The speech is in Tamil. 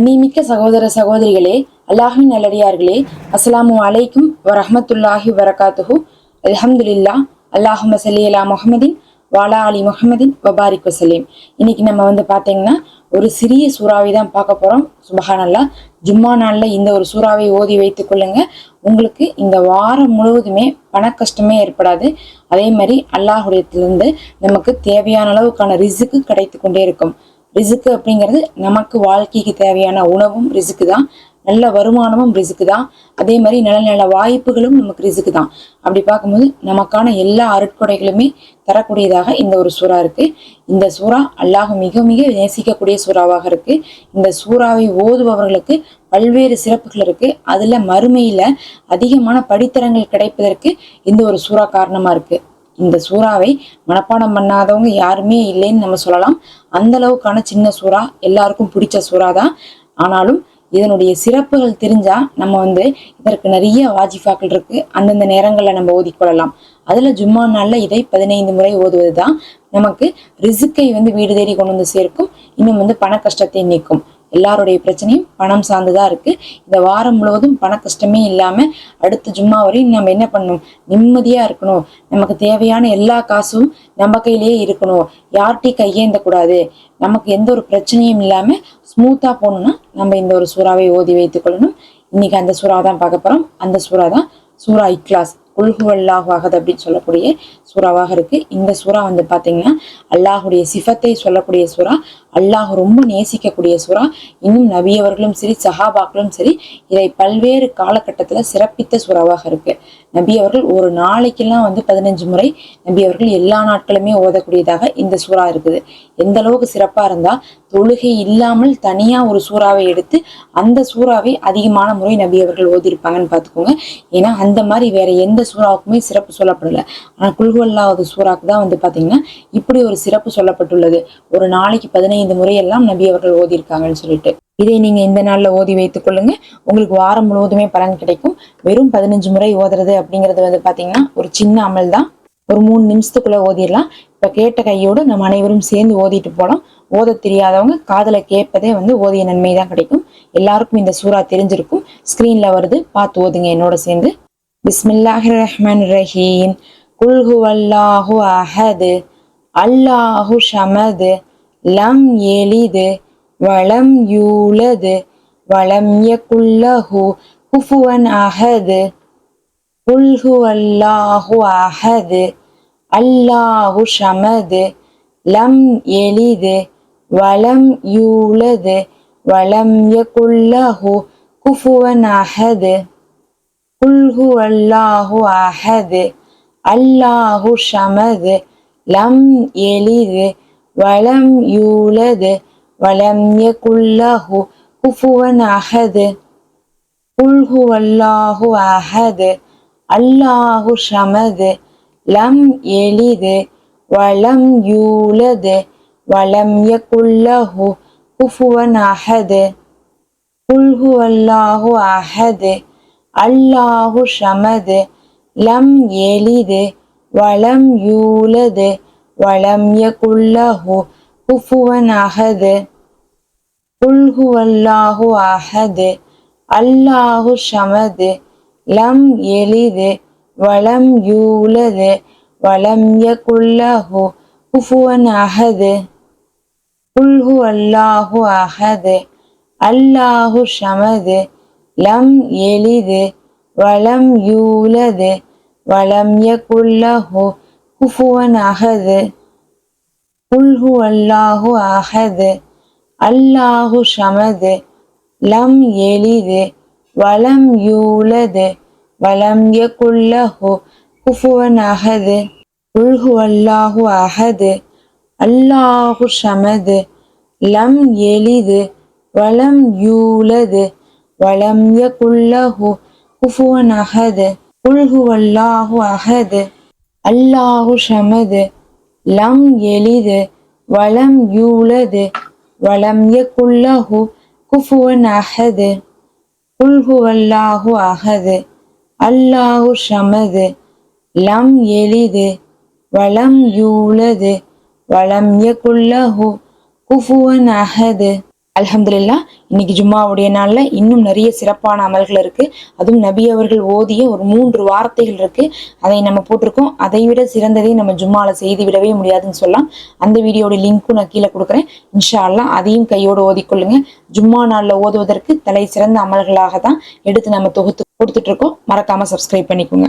கண்ணிமிக்க சகோதர சகோதரிகளே அல்லாஹின் நல்லடியார்களே அஸ்லாமு அலைக்கும் வரஹமத்துல்லாஹி வரகாத்துஹு அல்ஹம்துலில்லா அல்லாஹும சல்லி முகமதின் வாலா அலி முகமதின் வபாரிக் வசலீம் இன்னைக்கு நம்ம வந்து பார்த்தீங்கன்னா ஒரு சிறிய சூறாவை தான் பார்க்க போறோம். சுபஹானல்லா. ஜும்மா நாளில் இந்த ஒரு சூறாவை ஓதி வைத்து கொள்ளுங்க. உங்களுக்கு இந்த வாரம் முழுவதுமே பண கஷ்டமே ஏற்படாது. அதே மாதிரி அல்லாஹுடையத்திலிருந்து நமக்கு தேவையான அளவுக்கான ரிசுக்கு கிடைத்து கொண்டே இருக்கும். ரிசுக்கு அப்படிங்கிறது நமக்கு வாழ்க்கைக்கு தேவையான உணவும் ரிசுக்கு தான். நல்ல வருமானமும் ரிசுக்கு தான். அதே மாதிரி நல்ல நல்ல வாய்ப்புகளும் நமக்கு ரிசுக்கு தான். அப்படி பார்க்கும்போது நமக்கான எல்லா அருட்கொடைகளுமே தரக்கூடியதாக இந்த ஒரு சூறா இருக்கு. இந்த சூறா அல்லாஹ் மிக மிக நேசிக்கக்கூடிய சூறாவாக இருக்கு. இந்த சூறாவை ஓதுபவர்களுக்கு பல்வேறு சிறப்புகள் இருக்கு. அதுல மறுமையில அதிகமான படித்தரங்கள் கிடைப்பதற்கு இந்த ஒரு சூறா காரணமா இருக்கு. இந்த சூறாவை மனப்பாடம் பண்ணாதவங்க யாருமே இல்லைன்னு நம்ம சொல்லலாம். அந்த அளவுக்கான சின்ன சூறா எல்லாருக்கும் பிடிச்ச சூறா தான் ஆனாலும் இதனுடைய சிறப்புகள் தெரிஞ்சா நம்ம வந்து இதற்கு நிறைய வாஜிஃபாக்கள் இருக்கு. அந்தந்த நேரங்களில் நம்ம ஓதிக்கொள்ளலாம். அதுல ஜும்மா நாளில் இதை பதினைந்து முறை ஓதுவது தான் நமக்கு ரிசுக்கை வந்து வீடு தேடி கொண்டு வந்து சேர்க்கும். இன்னும் வந்து பண கஷ்டத்தை நீக்கும். எல்லாருடைய பிரச்சனையும் பணம் சார்ந்துதான் இருக்கு. இந்த வாரம் முழுவதும் பண கஷ்டமே இல்லாம அடுத்த ஜும்மா வரையும் நம்ம என்ன பண்ணணும்? நிம்மதியா இருக்கணும். நமக்கு தேவையான எல்லா காசும் நம்ம கையிலேயே இருக்கணும். யார்கிட்டையும் கையேந்த கூடாது நமக்கு எந்த ஒரு பிரச்சனையும் இல்லாம ஸ்மூத்தா போகணும்னா நம்ம இந்த ஒரு சூறாவை ஓதி வைத்துக் கொள்ளணும். இன்னைக்கு அந்த சூறா தான் பார்க்க போறோம். அந்த சூறா தான் சூறா இக்லாஸ். குல்ஹுவல்லாஹ் அப்படின்னு சொல்லக்கூடிய சூறாவாக இருக்கு. இந்த சூறா வந்து பாத்தீங்கன்னா அல்லாஹுடைய சிஃபத்தை சொல்லக்கூடிய சூறா அல்லாஹ் ரொம்ப நேசிக்கக்கூடிய சூறா. இன்னும் நபியவர்களும் சரி சஹாபாக்களும் சரி இதை பல்வேறு காலகட்டத்தில் சிறப்பித்த சூறாவாக இருக்கு. நபி அவர்கள் ஒரு நாளைக்கெல்லாம் வந்து பதினஞ்சு முறை நபி அவர்கள் எல்லா நாட்களுமே ஓதக்கூடியதாக இந்த சூறா இருக்குது. எந்த அளவுக்கு சிறப்பா இருந்தா தொழுகை இல்லாமல் தனியா ஒரு சூறாவை எடுத்து அந்த சூறாவை அதிகமான முறை நபி அவர்கள் ஓதிருப்பாங்கன்னு பார்த்துக்கோங்க ஏன்னா அந்த மாதிரி வேற எந்த சூறாவுக்குமே சிறப்பு சொல்லப்படல. ஆனா குல்குவல்லாவது சூறாக்கு தான் வந்து பாத்தீங்கன்னா இப்படி ஒரு சிறப்பு சொல்லப்பட்டுள்ளது. ஒரு நாளைக்கு பதினைந்து முறையெல்லாம் நபி அவர்கள் ஓதியிருக்காங்கன்னு சொல்லிட்டு. இதை நீங்க இந்த நாள்ல ஓதி வைத்துக் கொள்ளுங்க. உங்களுக்கு வாரம் முழுவதுமே பலன் கிடைக்கும். வெறும் பதினஞ்சு முறை ஓதுறது அப்படிங்கிறது வந்து பாத்தீங்கன்னா ஒரு சின்ன அமல் தான். ஒரு மூணு நிமிஷத்துக்குள்ள ஓதிடலாம். இப்ப கேட்ட கையோடு நம்ம அனைவரும் சேர்ந்து ஓதிட்டு போலாம். ஓத தெரியாதவங்க காதுல கேட்பதே வந்து ஓதிய நன்மை தான் கிடைக்கும். எல்லாருக்கும் இந்த சூறா தெரிஞ்சிருக்கும். ஸ்கிரீன்ல வருது. பார்த்து ஓதுங்க. என்னோட சேர்ந்து. பிஸ்மில்லாஹ் ரஹ்மான் ரஹீம் குல்ஹு அல்லாஹு அஹது. அல்லாஹு ஷமது. லம் எலிது. வளம் யூலது. வளம் யகுல்லஹு. குஃபுவன் அஹது. குல்ஹு அல்லாஹு அஹது. அல்லாஹு ஷமது. லம் எலிது. வளம் யூலது. வளம் யகுல்லஹு. குஃபுவன் அஹது. குல்ஹு அல்லாஹு அஹது அல்லாஹு ஷமது லம் எளிது வளம் யூலது வலம் யகுல்லஹு குஃபுவன் அஹது குல்ஹு அல்லாஹு அஹது அல்லாஹு ஷமது லம் எளிது வளம் யூலது வளம் யகுல்லஹு குஃபுவன் அஹது குல்ஹு அல்லாஹு அஹது அல்லாஹு ஷமது லம் எளிது வளம் யூலது வளம் யகுல்லஹு குஃபுவன் அகது குல் ஹுவல்லாஹு அஹது அல்லாஹு ஷமது லம் எளிது வளம் யூலது வளம் யகுல்லஹு குஃபுவன் அகது குல்ஹு அல்லாஹு அஹது அல்லாஹு ஷமது லம் எளிது வளம் யூலது வளம் யகுல்லஹு குஃபுவன் அகது குல்ஹு அல்லாஹு அகது அல்லாஹு ஷமது லம் எளிது வளம் யூலது வளம் யகுல்லஹு குஃபுவன் அகது குல்ஹு அல்லாஹு அகது அல்லாஹு ஷமது லம் எளிது வளம் யூலது வலம் யகுல்லஹு குஃபுவன் அஹது குல் ஹுவல்லாஹு அஹது அல்லாஹு ஷமது லம் எளிது வலம் யூலது வலம் யகுல்லஹு குஃபுவன் அஹது குல் ஹுவல்லாஹு அஹது அல்லாஹு ஷமது லம் எளிது வலம் யூலது வலம் யகுல்லஹு குஃபுவன் அஹது அலமதுல்லா இன்னைக்கு ஜும்மாவுடைய நாள்ல இன்னும் நிறைய சிறப்பான அமல்கள் இருக்கு. அதுவும் நபி அவர்கள் ஓதிய ஒரு மூன்று வார்த்தைகள் இருக்கு. அதை நம்ம போட்டிருக்கோம். அதை விட சிறந்ததை நம்ம ஜும்மால செய்து விடவே முடியாதுன்னு சொல்லலாம். அந்த வீடியோட லிங்க்கும் நான் கீழே கொடுக்குறேன். இன்ஷா அல்லாஹ் அதையும் கையோடு ஓதிக்கொள்ளுங்க. ஜும்மா நாள்ல ஓதுவதற்கு தலை சிறந்த அமல்களாக தான் எடுத்து நம்ம தொகுத்து கொடுத்துட்டு இருக்கோம். மறக்காம சப்ஸ்கிரைப் பண்ணிக்கோங்க.